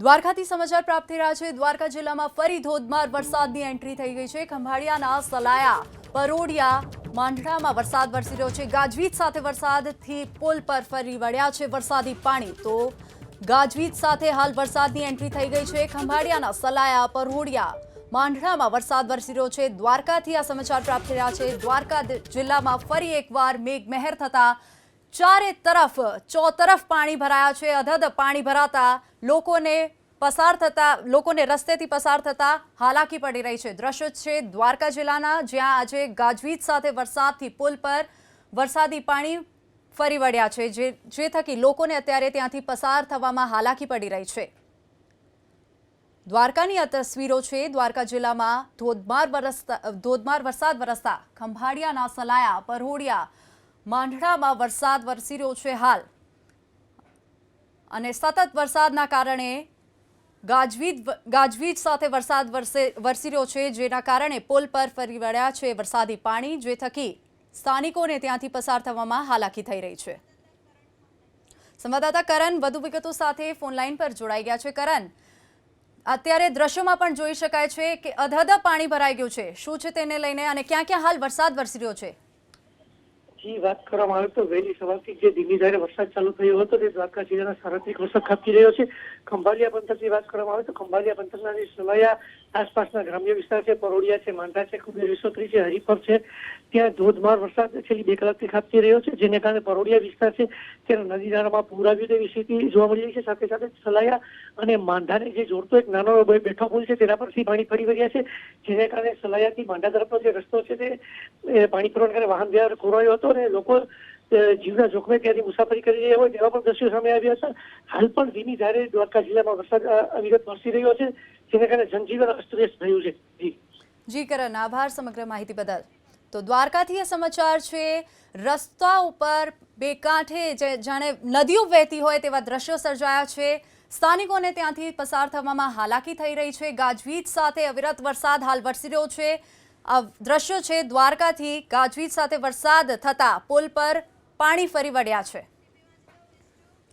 દ્વારકાથી સમાચાર પ્રાપ્ત થઈ રહ્યા છે. દ્વારકા જિલ્લામાં ફરી ધોધમાર વરસાદની એન્ટ્રી થઈ ગઈ છે. ખંભાળિયાના સલાયા, પરોડિયા માંડળામાં વરસાદ વરસી રહ્યો છે. ગાજવીજ સાથે વરસાદથી પુલ પર ફરી વળ્યા છે વરસાદી પાણી. તો ગાજવીજ સાથે હાલ વરસાદની એન્ટ્રી થઈ ગઈ છે. ખંભાળિયાના સલાયા, પરોડિયા માંડળામાં વરસાદ વરસી રહ્યો છે. દ્વારકાથી આ સમાચાર પ્રાપ્ત થઈ રહ્યા છે. દ્વારકા જિલ્લામાં ફરી એકવાર મેઘમહેર થતા ચારે તરફ, ચોતરફ પાણી ભરાયા છે. અધધ પાણી ભરાતા લોકોને પસાર થતા, લોકોને રસ્તેથી પસાર થતા હાલાકી પડી રહી છે. દ્રશ્ય છે દ્વારકા જિલ્લાના, જ્યાં આજે ગાજવીજ સાથે વરસાદથી પુલ પર વરસાદી પાણી ફરી વળ્યા છે, જે જે થકી લોકોને અત્યારે ત્યાંથી પસાર થવામાં હાલાકી પડી રહી છે. દ્વારકાની આ તસવીરો છે, દ્વારકા જિલ્લામાં ધોધમાર વરસતા, ધોધમાર વરસાદ વરસતા ખંભાળિયાના સલાયા પરહોડિયા માંડળામાં વરસાદ વરસી રહ્યો છે હાલ. અને સતત વરસાદના કારણે ગાજવીજ ગાજવીજ સાથે વરસાદ વરસે, વરસી રહ્યો છે, જેના કારણે પુલ પર ફરી વળ્યા છે વરસાદી પાણી, જે થકી સ્થાનિકોને ત્યાંથી પસાર થવામાં હાલાકી થઈ રહી છે. સંવાદદાતા કરણ વધુ વિગતો સાથે ફોનલાઈન પર જોડાઈ ગયા છે. કરણ, અત્યારે દ્રશ્યોમાં પણ જોઈ શકાય છે કે અધધ પાણી ભરાઈ ગયું છે. શું છે તેને લઈને અને ક્યાં ક્યાં હાલ વરસાદ વરસી રહ્યો છે? જી વાત કરવામાં આવે તો વહેલી સવારથી જે ધીમી ધારે વરસાદ ચાલુ થયો હતો તે દ્વારકા જિલ્લાના સાર્વત્રિક વરસાદ ખાબકી રહ્યો છે. ખંભાલિયા પંથકની વાત કરવામાં આવે તો ખંભાલિયા પંથકના જે સલાયા આસપાસના ગ્રામ્ય વિસ્તાર છે પરોડિયા છે માંડા છે કુબેર વિસોત્રી છે હરિપર છે. ત્યાં ધોધમાર વરસાદ છેલ્લી બે કલાકથી ખાબકી રહ્યો છે, જેને કારણે પરોડિયા વિસ્તાર છે ત્યાં નદી નાળામાં પૂર આવ્યું તેવી સ્થિતિ જોવા મળી રહી છે. સાથે સાથે સલાયા અને માંડાને જે જોડતો એક નાનો બેઠો પુલ છે, તેના પરથી પાણી ફરી વળ્યા છે, જેને કારણે સલાયાથી માંડા તરફનો જે રસ્તો છે, તે પાણી ફરવાને કારણે વાહન વ્યવહાર ખોરવાયો હતો અને લોકો જીવના જોખમે ત્યાંથી મુસાફરી કરી રહ્યા હોય તેવા પણ દ્રશ્યો સામે આવ્યા હતા. હાલ પણ ધીમી ધારે દ્વારકા જિલ્લામાં વરસાદ અવિરત વરસી રહ્યો છે, જેને કારણે જનજીવન અસ્તવ્યસ્ત થયું છે. જી. જી, કરણ, આભાર, સમગ્ર માહિતી બદલ. તો દ્વારકાથી આ સમાચાર છે, રસ્તા ઉપર બે કાંઠે જાણે નદીઓ વહેતી હોય તેવા દ્રશ્યો સર્જાયા છે. સ્થાનિકોને ત્યાંથી પસાર થવામાં હાલાકી થઈ રહી છે. ગાજવીજ સાથે અવિરત વરસાદ હાલ વરસી રહ્યો છે. આ દ્રશ્યો છે દ્વારકાથી ગાજવીજ સાથે વરસાદ થતાં પુલ પર પાણી ફરી વળ્યા છે.